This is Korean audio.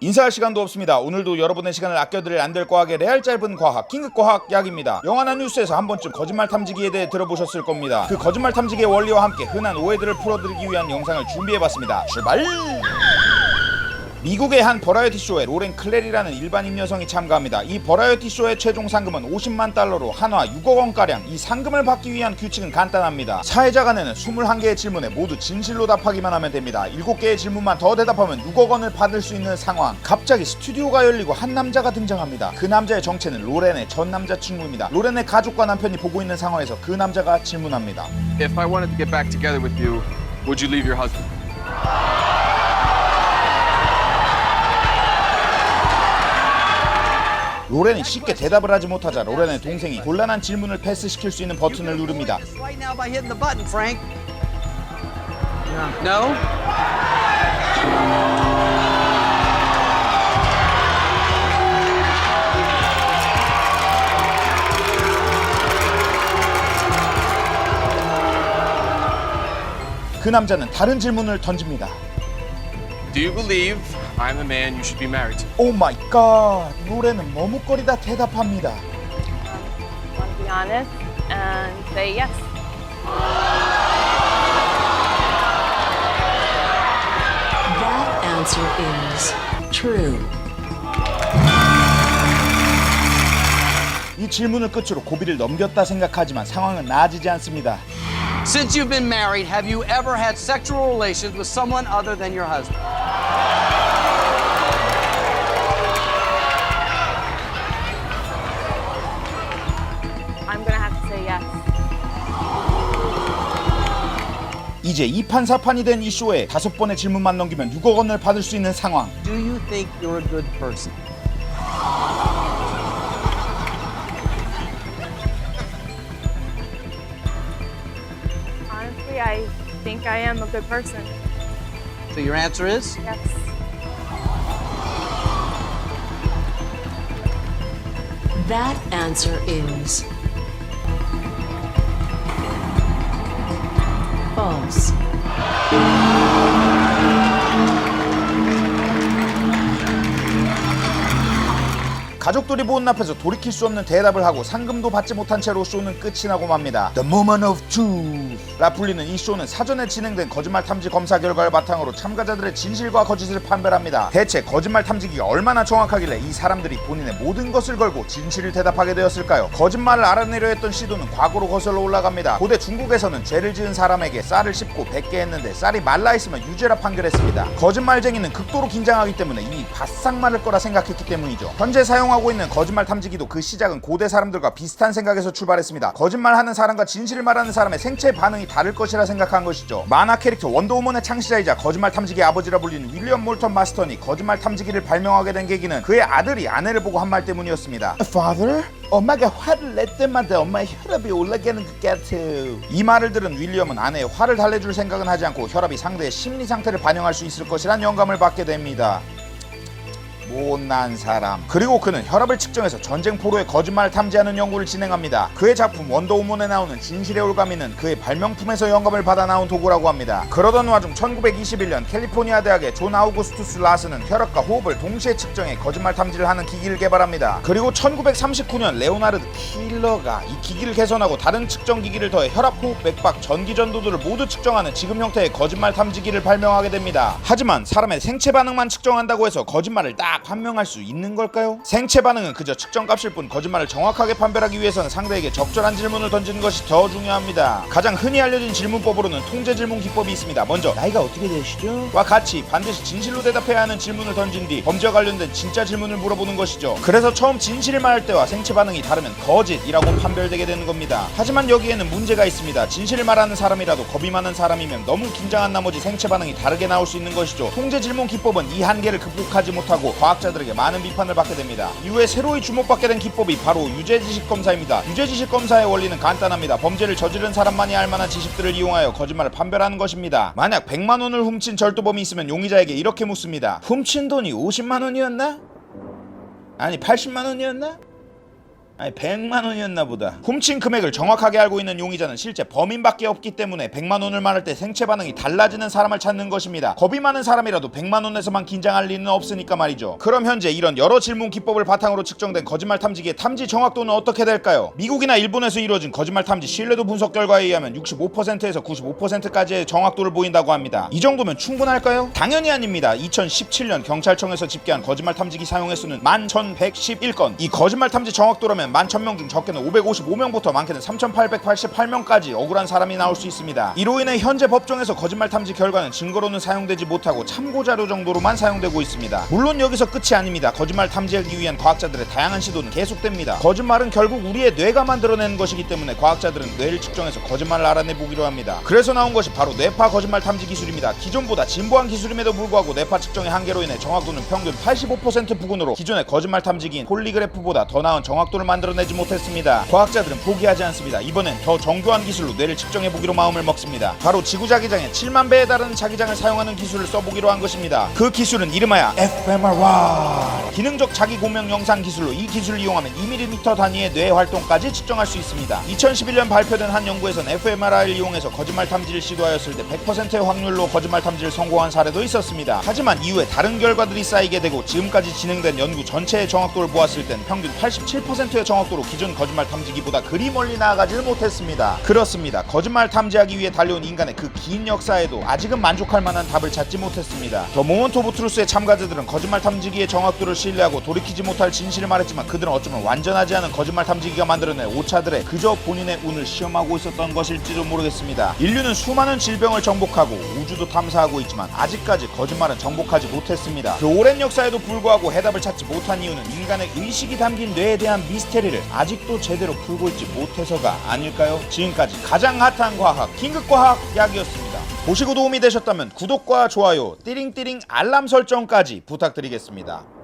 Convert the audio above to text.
인사할 시간도 없습니다. 오늘도 여러분의 시간을 아껴드릴 안 될 과학의 레알 짧은 과학 긴급 과학 약입니다. 영화나 뉴스에서 한 번쯤 거짓말 탐지기에 대해 들어보셨을 겁니다. 그 거짓말 탐지기의 원리와 함께 흔한 오해들을 풀어드리기 위한 영상을 준비해봤습니다. 출발! 미국의 한 버라이어티 쇼에 로렌 클레리라는 일반인 여성이 참가합니다. 이 버라이어티 쇼의 최종 상금은 50만 달러로 한화 6억 원가량. 이 상금을 받기 위한 규칙은 간단합니다. 사회자 간에는 21개의 질문에 모두 진실로 답하기만 하면 됩니다. 7개의 질문만 더 대답하면 6억 원을 받을 수 있는 상황. 갑자기 스튜디오가 열리고 한 남자가 등장합니다. 그 남자의 정체는 로렌의 전 남자친구입니다. 로렌의 가족과 남편이 보고 있는 상황에서 그 남자가 질문합니다. If I wanted to get back together with you, would you leave your husband? 로렌이 쉽게 대답을 하지 못하자 로렌의 동생이 곤란한 질문을 패스시킬 수 있는 버튼을 누릅니다. 그 남자는 다른 질문을 던집니다. Do you believe I'm the man you should be married to? 오 마이 갓. 로렌은 머뭇거리다 대답합니다. want to be honest and say yes. That answer is true. 이 질문을 끝으로 고비를 넘겼다 생각하지만 상황은 나아지지 않습니다. Since you've been married, have you ever had sexual relations with someone other than your husband? 이제 이판사판이 된 이 쇼에 다섯 번의 질문만 넘기면 6억 원을 받을 수 있는 상황. Do you think you're a good person? Honestly, I think I am a good person. So your answer is? Yes. That answer is false. 가족들이 보는 앞에서 돌이킬 수 없는 대답을 하고 상금도 받지 못한 채로 쇼는 끝이 나고 맙니다. The moment of truth라 불리는 이 쇼는 사전에 진행된 거짓말 탐지 검사 결과를 바탕으로 참가자들의 진실과 거짓을 판별합니다. 대체 거짓말 탐지기가 얼마나 정확하길래 이 사람들이 본인의 모든 것을 걸고 진실을 대답하게 되었을까요? 거짓말을 알아내려 했던 시도는 과거로 거슬러 올라갑니다. 고대 중국에서는 죄를 지은 사람에게 쌀을 씹고 뱉게 했는데 쌀이 말라 있으면 유죄라 판결했습니다. 거짓말쟁이는 극도로 긴장하기 때문에 이미 바싹 마를 거라 생각했기 때문이죠. 현재 사용하고 있는 거짓말 탐지기도 그 시작은 고대 사람들과 비슷한 생각에서 출발했습니다. 거짓말하는 사람과 진실을 말하는 사람의 생체 반응이 다를 것이라 생각한 것이죠. 만화 캐릭터 원더우먼의 창시자이자 거짓말 탐지기의 아버지라 불리는 윌리엄 몰턴 마스턴이 거짓말 탐지기를 발명하게 된 계기는 그의 아들이 아내를 보고 한 말 때문이었습니다. Father? 엄마가 화를 낼 때마다 엄마의 혈압이 올라가는 것 같아. 이 말을 들은 윌리엄은 아내의 화를 달래줄 생각은 하지 않고 혈압이 상대의 심리 상태를 반영할 수 있을 것이란 영감을 받게 됩니다. 못난 사람. 그리고 그는 혈압을 측정해서 전쟁 포로의 거짓말을 탐지하는 연구를 진행합니다. 그의 작품 원더우먼에 나오는 진실의 올가미는 그의 발명품에서 영감을 받아 나온 도구라고 합니다. 그러던 와중 1921년 캘리포니아 대학의 존 아우구스투스 라스는 혈압과 호흡을 동시에 측정해 거짓말 탐지를 하는 기기를 개발합니다. 그리고 1939년 레오나르드 킬러가 이 기기를 개선하고 다른 측정 기기를 더해 혈압, 호흡, 맥박, 전기 전도들을 모두 측정하는 지금 형태의 거짓말 탐지기를 발명하게 됩니다. 하지만 사람의 생체 반응만 측정한다고 해서 거짓말을 딱 판명할 수 있는 걸까요? 생체 반응은 그저 측정값일 뿐 거짓말을 정확하게 판별하기 위해서는 상대에게 적절한 질문을 던지는 것이 더 중요합니다. 가장 흔히 알려진 질문법으로는 통제 질문 기법이 있습니다. 먼저 나이가 어떻게 되시죠? 와 같이 반드시 진실로 대답해야 하는 질문을 던진 뒤 범죄와 관련된 진짜 질문을 물어보는 것이죠. 그래서 처음 진실을 말할 때와 생체 반응이 다르면 거짓이라고 판별되게 되는 겁니다. 하지만 여기에는 문제가 있습니다. 진실을 말하는 사람이라도 겁이 많은 사람이면 너무 긴장한 나머지 생체 반응이 다르게 나올 수 있는 것이죠. 통제 질문 기법은 이 한계를 극복하지 못하고 과학자들에게 많은 비판을 받게 됩니다. 이후에 새로이 주목받게 된 기법이 바로 유죄 지식 검사입니다. 유죄 지식 검사의 원리는 간단합니다. 범죄를 저지른 사람만이 알 만한 지식들을 이용하여 거짓말을 판별하는 것입니다. 만약 100만 원을 훔친 절도범이 있으면 용의자에게 이렇게 묻습니다. 훔친 돈이 50만 원이었나? 아니 80만 원이었나? 아니 100만 원이었나 보다. 훔친 금액을 정확하게 알고 있는 용의자는 실제 범인밖에 없기 때문에 100만 원을 말할 때 생체 반응이 달라지는 사람을 찾는 것입니다. 겁이 많은 사람이라도 100만 원에서만 긴장할 리는 없으니까 말이죠. 그럼 현재 이런 여러 질문 기법을 바탕으로 측정된 거짓말 탐지기의 탐지 정확도는 어떻게 될까요? 미국이나 일본에서 이루어진 거짓말 탐지 신뢰도 분석 결과에 의하면 65%에서 95%까지의 정확도를 보인다고 합니다. 이 정도면 충분할까요? 당연히 아닙니다. 2017년 경찰청에서 집계한 거짓말 탐지기 사용 횟수는 11,111건. 이 거짓말 탐지 정확도라면 11,000명 중 적게는 555명부터 많게는 3,888명까지 억울한 사람이 나올 수 있습니다. 이로 인해 현재 법정에서 거짓말 탐지 결과는 증거로는 사용되지 못하고 참고 자료 정도로만 사용되고 있습니다. 물론 여기서 끝이 아닙니다. 거짓말 탐지하기 위한 과학자들의 다양한 시도는 계속됩니다. 거짓말은 결국 우리의 뇌가 만들어내는 것이기 때문에 과학자들은 뇌를 측정해서 거짓말을 알아내 보기로 합니다. 그래서 나온 것이 바로 뇌파 거짓말 탐지 기술입니다. 기존보다 진보한 기술임에도 불구하고 뇌파 측정의 한계로 인해 정확도는 평균 85% 부근으로 기존의 거짓말 탐지기인 폴리그래프보다 더 나은 정확도를 만 들어내지 못했습니다. 과학자들은 포기하지 않습니다. 이번엔 더 정교한 기술로 뇌를 측정해 보기로 마음을 먹습니다. 바로 지구 자기장의 7만 배에 달하는 자기장을 사용하는 기술을 써보기로 한 것입니다. 그 기술은 이름하여 fMRI 기능적 자기 공명 영상 기술로 이 기술을 이용하면 2mm 단위의 뇌 활동까지 측정할 수 있습니다. 2011년 발표된 한 연구에선 fMRI를 이용해서 거짓말 탐지를 시도하였을 때 100%의 확률로 거짓말 탐지를 성공한 사례도 있었습니다. 하지만 이후에 다른 결과들이 쌓이게 되고 지금까지 진행된 연구 전체의 정확도를 보았을 땐 평균 87%의 정확도로 기존 거짓말 탐지기보다 그리 멀리 나아가지를 못했습니다. 그렇습니다. 거짓말 탐지하기 위해 달려온 인간의 그 긴 역사에도 아직은 만족할 만한 답을 찾지 못했습니다. 더 모먼트 오브 트루스의 참가자들은 거짓말 탐지기의 정확도를 신뢰하고 돌이키지 못할 진실을 말했지만 그들은 어쩌면 완전하지 않은 거짓말 탐지기가 만들어낸 오차들의 그저 본인의 운을 시험하고 있었던 것일지도 모르겠습니다. 인류는 수많은 질병을 정복하고 우주도 탐사하고 있지만 아직까지 거짓말은 정복하지 못했습니다. 그 오랜 역사에도 불구하고 해답을 찾지 못한 이유는 인간의 의식이 담긴 뇌에 대한 미스테리를 아직도 제대로 풀고 있지 못해서가 아닐까요? 지금까지 가장 핫한 과학 긴급과학 약이었습니다 보시고 도움이 되셨다면 구독과 좋아요 띠링띠링 알람 설정까지 부탁드리겠습니다